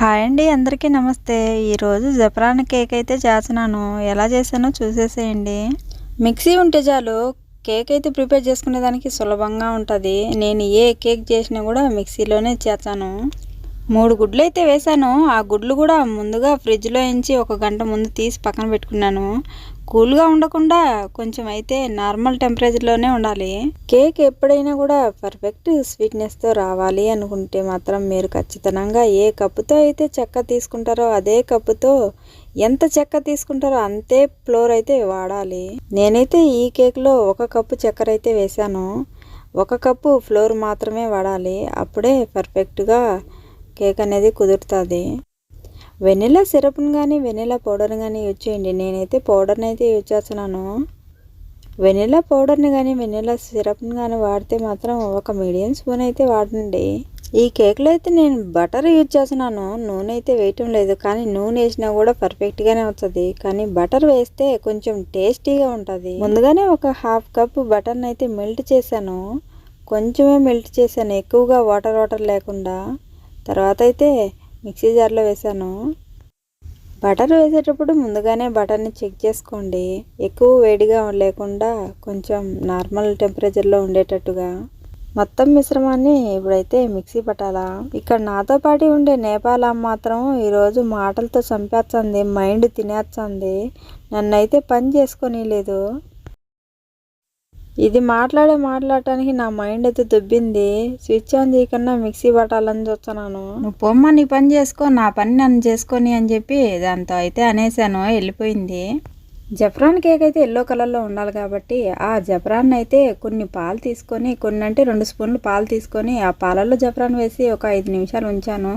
Hi అండి అందరికీ నమస్తే. ఈరోజు జఫరాన్ కేక్ అయితే చేస్తున్నాను. ఎలా చేశానో చూసేసేయండి. మిక్సీ ఉంటే చాలు కేక్ అయితే ప్రిపేర్ చేసుకునేదానికి సులభంగా ఉంటుంది. నేను ఏ కేక్ చేసినా కూడా మిక్సీలోనే చేస్తాను. మూడు గుడ్లు అయితే వేసాను ఆ గుడ్లు కూడా ముందుగా ఫ్రిడ్జ్లో ఎంచి ఒక గంట ముందు తీసి పక్కన పెట్టుకున్నాను. కూల్గా ఉండకుండా కొంచెం అయితే నార్మల్ టెంపరేచర్లోనే ఉండాలి. కేక్ ఎప్పుడైనా కూడా పర్ఫెక్ట్ స్వీట్నెస్తో రావాలి అనుకుంటే మాత్రం మీరు ఖచ్చితంగా ఏ కప్పుతో అయితే చెక్క తీసుకుంటారో అదే కప్పుతో ఎంత చెక్క తీసుకుంటారో అంతే ఫ్లోర్ అయితే వాడాలి. నేనైతే ఈ కేక్లో ఒక కప్పు చక్కెర అయితే వేశాను. ఒక కప్పు ఫ్లోర్ మాత్రమే వాడాలి. అప్పుడే పర్ఫెక్ట్గా కేక్ అనేది కుదురుతుంది. వెనిలా సిరప్ని కానీ వెనిలా పౌడర్ని కానీ యూజ్ చేయండి. నేనైతే పౌడర్ని అయితే యూజ్ చేస్తున్నాను. వెనిలా పౌడర్ని కానీ వెనిలా సిరప్ని కానీ వాడితే మాత్రం ఒక మీడియం స్పూన్ అయితే వాడండి. ఈ కేక్లో అయితే నేను బటర్ యూజ్ చేస్తున్నాను. నూనె అయితే వేయటం లేదు. కానీ నూనె వేసినా కూడా పర్ఫెక్ట్గానే వస్తుంది. కానీ బటర్ వేస్తే కొంచెం టేస్టీగా ఉంటుంది. ముందుగానే ఒక హాఫ్ కప్ బటర్ని అయితే మెల్ట్ చేశాను. కొంచెమే మెల్ట్ చేశాను. ఎక్కువగా వాటర్ వాటర్ లేకుండా. తర్వాత అయితే మిక్సీ జార్లో వేసాను బటర్ వేసేటప్పుడు ముందుగానే బటర్ని చెక్ చేసుకోండి. ఎక్కువ వేడిగా లేకుండా కొంచెం నార్మల్ టెంపరేచర్లో ఉండేటట్టుగా. మొత్తం మిశ్రమాన్ని ఇప్పుడైతే మిక్సీ పట్టాలా? ఇక్కడ నాతో పాటు ఉండే నేపాల్ అమ్మ మాత్రం ఈరోజు మాటలతో చంపేస్తుంది మైండ్ తినేస్తుంది నన్నైతే పని చేసుకొని లేదు ఇది మాట్లాడే మాట్లాడటానికి నా మైండ్ అయితే దుబ్బింది. స్విచ్ ఆన్ చేయకుండా మిక్సీ పట్టాలని చూస్తున్నాను. నువ్వు పొమ్మ నీ పని చేసుకో నా పని నన్ను చేసుకొని అని చెప్పి దాంతో అయితే అనేసాను వెళ్ళిపోయింది. జఫ్రాన్ కేక్ అయితే ఎల్లో కలర్లో ఉండాలి కాబట్టి ఆ జఫ్రాన్ అయితే కొన్ని పాలు తీసుకొని కొన్ని అంటే రెండు స్పూన్లు పాలు తీసుకొని ఆ పాలల్లో జఫ్రాన్ వేసి ఒక ఐదు నిమిషాలు ఉంచాను.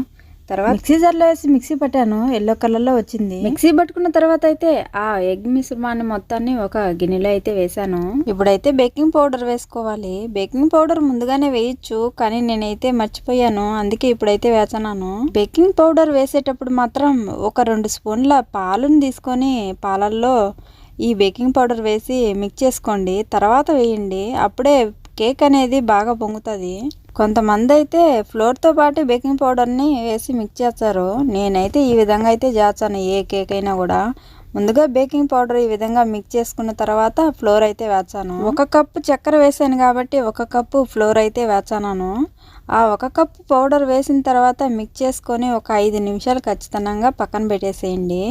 తర్వాత? మిక్సీ జార్లో వేసి మిక్సీ పట్టాను. ఎల్లో కలర్లో వచ్చింది. మిక్సీ పట్టుకున్న తర్వాత అయితే ఆ ఎగ్ మిశ్రమాన్ని మొత్తాన్ని ఒక గిన్నెలో అయితే వేసాను ఇప్పుడైతే బేకింగ్ పౌడర్ వేసుకోవాలి. బేకింగ్ పౌడర్ ముందుగానే వేయచ్చు కానీ నేనైతే మర్చిపోయాను. అందుకే ఇప్పుడైతే వేసన్నాను బేకింగ్ పౌడర్ వేసేటప్పుడు మాత్రం ఒక రెండు స్పూన్ల పాలుని తీసుకొని పాలల్లో ఈ బేకింగ్ పౌడర్ వేసి మిక్స్ చేసుకోండి. తర్వాత వేయండి. అప్పుడే కేక్ అనేది బాగా పొంగుతుంది. కొంతమంది అయితే ఫ్లోర్తో పాటు బేకింగ్ పౌడర్ని వేసి మిక్స్ చేస్తారు. నేనైతే ఈ విధంగా అయితే చేస్తాను ఏ కేక్ అయినా కూడా. ముందుగా బేకింగ్ పౌడర్ ఈ విధంగా మిక్స్ చేసుకున్న తర్వాత ఫ్లోర్ అయితే వేచాను ఒక కప్పు చక్కెర వేసాను కాబట్టి ఒక కప్పు ఫ్లోర్ అయితే వేచాను ఆ ఒక కప్పు పౌడర్ వేసిన తర్వాత మిక్స్ చేసుకొని ఒక ఐదు నిమిషాలు ఖచ్చితంగా పక్కన పెట్టేసేయండి.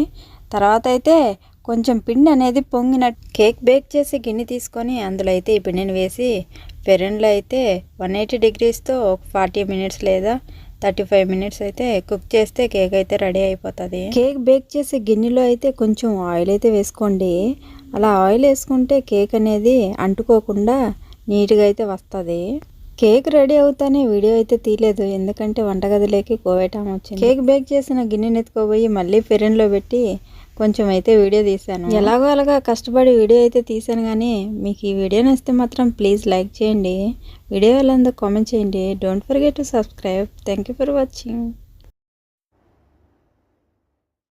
తర్వాత అయితే కొంచెం పిండి అనేది పొంగిన కేక్ బేక్ చేసి గిన్నె తీసుకొని అందులో అయితే ఈ పిండిని వేసి పెరెన్లో అయితే వన్ ఎయిటీ డిగ్రీస్తో ఒక ఫార్టీ మినిట్స్ లేదా థర్టీ ఫైవ్ మినిట్స్ అయితే కుక్ చేస్తే కేక్ అయితే రెడీ అయిపోతుంది. కేక్ బేక్ చేసే గిన్నెలో అయితే కొంచెం ఆయిల్ అయితే వేసుకోండి. అలా ఆయిల్ వేసుకుంటే కేక్ అనేది అంటుకోకుండా నీట్గా అయితే వస్తుంది. కేక్ రెడీ అవుతానే వీడియో అయితే తీయలేదు. ఎందుకంటే వంటగదిలోకి కోవేటం వచ్చింది. కేక్ బేక్ చేసిన గిన్నెని ఎత్తుకోబోయి మళ్ళీ ఫెరెన్లో పెట్టి కొంచెం అయితే వీడియో తీశాను. ఎలాగో అలాగా కష్టపడి వీడియో అయితే తీశాను కానీ మీకు ఈ వీడియో నచ్చితే మాత్రం ప్లీజ్ లైక్ చేయండి. వీడియో ఎలా కామెంట్ చేయండి. Don't forget to subscribe thank you for watching